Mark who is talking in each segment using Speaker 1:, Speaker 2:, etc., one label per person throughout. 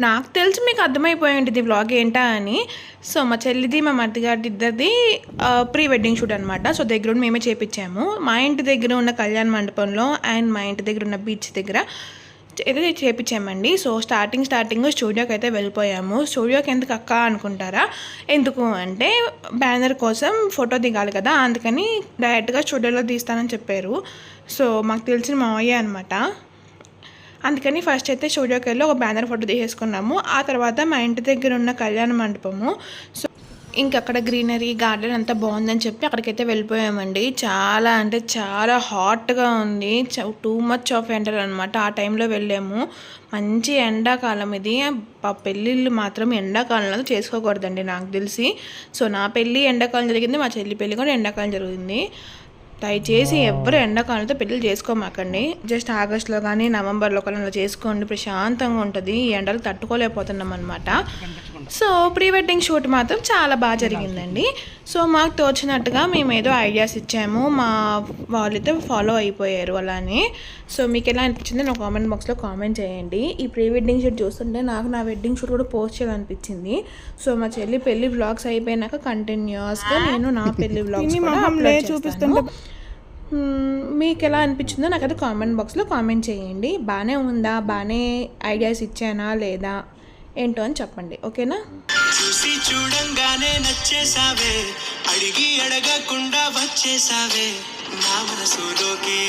Speaker 1: నాకు తెలిసి మీకు అర్థమైపోయి ఉంటుంది వ్లాగ్ ఏంటా అని. సో మా చెల్లిది మా మరిదిగారి ఇద్దరిది ప్రీ వెడ్డింగ్ షూట్ అనమాట సో దగ్గర మేమే చేపించాము మా ఇంటి దగ్గర ఉన్న కళ్యాణ మండపంలో అండ్ మా ఇంటి దగ్గర ఉన్న బీచ్ దగ్గర ఏదైతే చేపించామండి సో స్టార్టింగ్ స్టార్టింగ్ స్టూడియోకి అయితే వెళ్ళిపోయాము. స్టూడియోకి ఎందుకు అక్క అనుకుంటారా? ఎందుకు అంటే బ్యానర్ కోసం ఫోటో దిగాలి కదా. అందుకని డైరెక్ట్గా స్టూడియోలో తీస్తానని చెప్పారు. సో మాకు తెలిసిన మావయ్య అనమాట అందుకని ఫస్ట్ అయితే స్టూడియోకి వెళ్ళి ఒక బ్యానర్ ఫోటో తీసేసుకున్నాము. ఆ తర్వాత మా ఇంటి దగ్గర ఉన్న కళ్యాణ మండపము. సో ఇంక అక్కడ గ్రీనరీ గార్డెన్ అంతా బాగుందని చెప్పి అక్కడికైతే వెళ్ళిపోయామండి. చాలా అంటే చాలా హాట్గా ఉంది. టూ మచ్ ఆఫ్ ఎండర్ అనమాట ఆ టైంలో వెళ్ళాము. మంచి ఎండాకాలం ఇది. పెళ్ళిళ్ళు మాత్రం ఎండాకాలంలో చేసుకోకూడదండి నాకు తెలిసి. సో నా పెళ్ళి ఎండాకాలం జరిగింది మా చెల్లి పెళ్ళి కూడా ఎండాకాలం జరిగింది. దయచేసి ఎవరు ఎండాకాలంతో పెళ్ళిళ్ళు చేసుకోమాకండి. జస్ట్ ఆగస్ట్లో కానీ నవంబర్లో కానీ అలా చేసుకోండి ప్రశాంతంగా ఉంటుంది. ఈ ఎండలు తట్టుకోలేకపోతున్నాం అనమాట సో ప్రీ వెడ్డింగ్ షూట్ మాత్రం చాలా బాగా జరిగిందండి. సో మాకు తోచినట్టుగా మేము ఏదో ఐడియాస్ ఇచ్చాము. మా వాళ్ళైతే ఫాలో అయిపోయారు అలానే. సో మీకు ఎలా అనిపించింది నా కామెంట్ బాక్స్లో కామెంట్ చేయండి. ఈ ప్రీ వెడ్డింగ్ షూట్ చూస్తుంటే నాకు నా వెడ్డింగ్ షూట్ కూడా పోస్ట్ చేయాలనిపించింది. సో మా చెల్లి పెళ్ళి వ్లాగ్స్ అయిపోయినాక కంటిన్యూస్గా నేను నా పెళ్ళి వ్లాగ్స్ చూపిస్తుంటే మీకు ఎలా అనిపించిందో నాకైతే కామెంట్ బాక్స్లో కామెంట్ చేయండి. బాగానే ఉందా? బాగానే ఐడియాస్ ఇచ్చానా? లేదా? ఏంటో అని చెప్పండి ఓకేనా?
Speaker 2: చూసి చూడంగానే నచ్చేసావే అడిగి అడగకుండా వచ్చేసావే నా మనసులోకి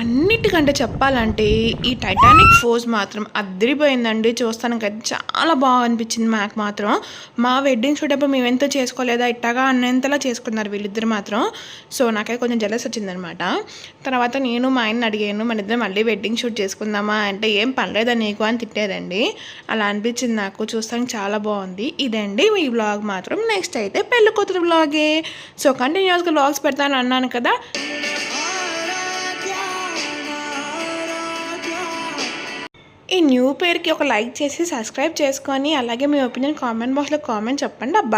Speaker 1: అన్నిటికంటే చెప్పాలంటే ఈ టైటానిక్ ఫోజ్ మాత్రం అద్దరిపోయిందండి చూస్తానికైతే చాలా బాగా అనిపించింది మాకు మాత్రం. మా వెడ్డింగ్ షూట్ అప్పుడు మేమెంత చేసుకోలేదా ఇట్టగా అన్నంతలా చేసుకున్నారు వీళ్ళిద్దరు మాత్రం. సో నాకైతే కొంచెం జలస్ వచ్చిందనమాట. తర్వాత నేను మా ఆయన్ని అడిగాను మన ఇద్దరు మళ్ళీ వెడ్డింగ్ షూట్ చేసుకుందామా? అంటే ఏం పనిలేదా నీకు? అని తిట్టారండి అలా అనిపించింది నాకు. చూస్తానికి చాలా బాగుంది. ఇదండి ఈ వ్లాగ్ మాత్రం. నెక్స్ట్ అయితే పెళ్ళి కూతురు వ్లాగే సో కంటిన్యూస్గా వ్లాగ్స్ పెడతాను అన్నాను కదా న్యూ పేరుకి ఒక లైక్ చేసి సబ్స్క్రైబ్ చేసుకొని అలాగే మీ ఒపీనియన్ కామెంట్ బాక్స్లో కామెంట్ చెప్పండి అబ్బా.